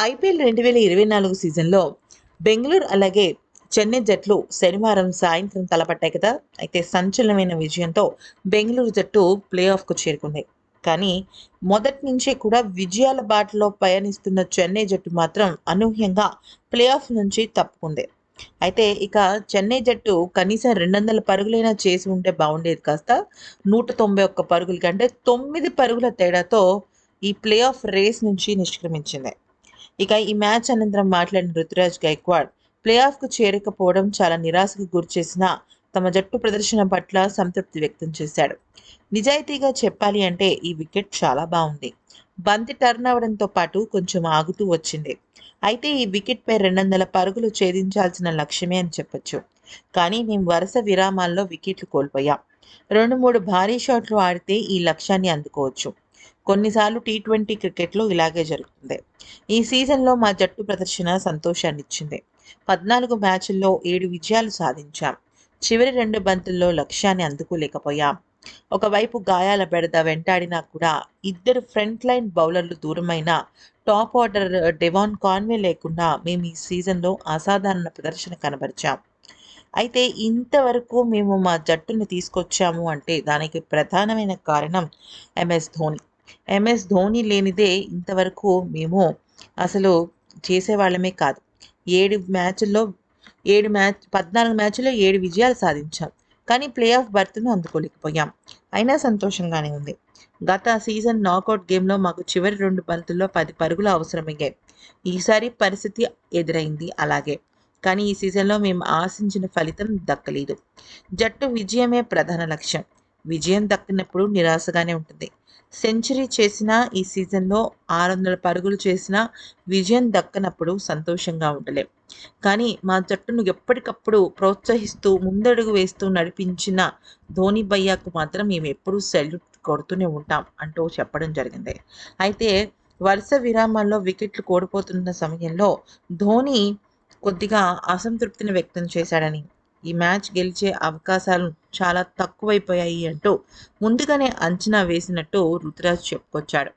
IPL రెండు వేల ఇరవై నాలుగు సీజన్లో బెంగళూరు అలాగే చెన్నై జట్లు శనివారం సాయంత్రం తలపట్టాయి కదా. అయితే సంచలనమైన విజయంతో బెంగళూరు జట్టు ప్లే ఆఫ్కు చేరుకుంది. కానీ మొదటి నుంచే కూడా విజయాల బాటలో పయనిస్తున్న చెన్నై జట్టు మాత్రం అనూహ్యంగా ప్లే ఆఫ్ నుంచి తప్పుకుంది. అయితే ఇక చెన్నై జట్టు కనీసం రెండు వందల పరుగులైనా చేసి ఉంటే బాగుండేది కాస్త. నూట తొంభై ఒక్క పరుగుల కంటే తొమ్మిది పరుగుల తేడాతో ఈ ప్లే ఆఫ్ రేస్ నుంచి నిష్క్రమించింది. ఇక ఈ మ్యాచ్ అనంతరం మాట్లాడిన రుతురాజ్ గైక్వాడ్ ప్లే ఆఫ్కు చేరకపోవడం చాలా నిరాశకు గురిచేసిన తమ జట్టు ప్రదర్శన పట్ల సంతృప్తి వ్యక్తం చేశాడు. నిజాయితీగా చెప్పాలి అంటే ఈ వికెట్ చాలా బాగుంది. బంతి టర్న్ అవడంతో పాటు కొంచెం ఆగుతూ వచ్చింది. అయితే ఈ వికెట్పై రెండు వందల పరుగులు ఛేదించాల్సిన లక్ష్యమే అని చెప్పొచ్చు. కానీ మేము వరుస విరామాల్లో వికెట్లు కోల్పోయాం. రెండు మూడు భారీ షాట్లు ఆడితే ఈ లక్ష్యాన్ని అందుకోవచ్చు. కొన్నిసార్లు టీ ట్వంటీ క్రికెట్లో ఇలాగే జరుగుతుంది. ఈ సీజన్లో మా జట్టు ప్రదర్శన సంతోషాన్ని ఇచ్చింది. పద్నాలుగు మ్యాచ్ల్లో ఏడు విజయాలు సాధించాం. చివరి రెండు బంతుల్లో లక్ష్యాన్ని అందుకోలేకపోయాం. ఒకవైపు గాయాల బెడద వెంటాడినా కూడా ఇద్దరు ఫ్రంట్ లైన్ బౌలర్లు దూరమైన టాప్ ఆర్డర్ డెవాన్ కాన్వే లేకుండా మేము ఈ సీజన్లో అసాధారణ ప్రదర్శన కనబరిచాం. అయితే ఇంతవరకు మేము మా జట్టును తీసుకొచ్చాము అంటే దానికి ప్రధానమైన కారణం ఎంఎస్ ధోని. ఎంఎస్ ధోని లేనిదే ఇంతవరకు మేము అసలు చేసేవాళ్ళమే కాదు. ఏడు మ్యాచ్ల్లో ఏడు మ్యాచ్ పద్నాలుగు మ్యాచ్ల్లో ఏడు విజయాలు సాధించాం. కానీ ప్లే ఆఫ్ బర్త్ను అందుకోలేకపోయాం. అయినా సంతోషంగానే ఉంది. గత సీజన్ నాకౌట్ గేమ్లో మాకు చివరి రెండు బంతుల్లో పది పరుగులు అవసరమయ్యాయి. ఈసారి పరిస్థితి ఎదురైంది అలాగే. కానీ ఈ సీజన్లో మేము ఆశించిన ఫలితం దక్కలేదు. జట్టు విజయమే ప్రధాన లక్ష్యం. విజయం దక్కినప్పుడు నిరాశగానే ఉంటుంది. సెంచరీ చేసిన ఈ సీజన్లో ఆరు వందల పరుగులు చేసిన విజయం దక్కనప్పుడు సంతోషంగా ఉండలేం. కానీ మా జట్టును ఎప్పటికప్పుడు ప్రోత్సహిస్తూ ముందడుగు వేస్తూ నడిపించిన ధోని భయ్యాకు మాత్రం మేము ఎప్పుడూ సెల్యూట్ కొడుతూనే ఉంటాం అంటూ చెప్పడం జరిగింది. అయితే వరుస విరామాల్లో వికెట్లు కోల్పోతున్న సమయంలో ధోని కొద్దిగా అసంతృప్తిని వ్యక్తం చేశాడని ఈ మ్యాచ్ గెలిచే అవకాశాలు చాలా తక్కువైపోయాయి అంటూ ముందుగానే అంచనా వేసినట్టు రుతురాజ్ చెప్పుకొచ్చాడు.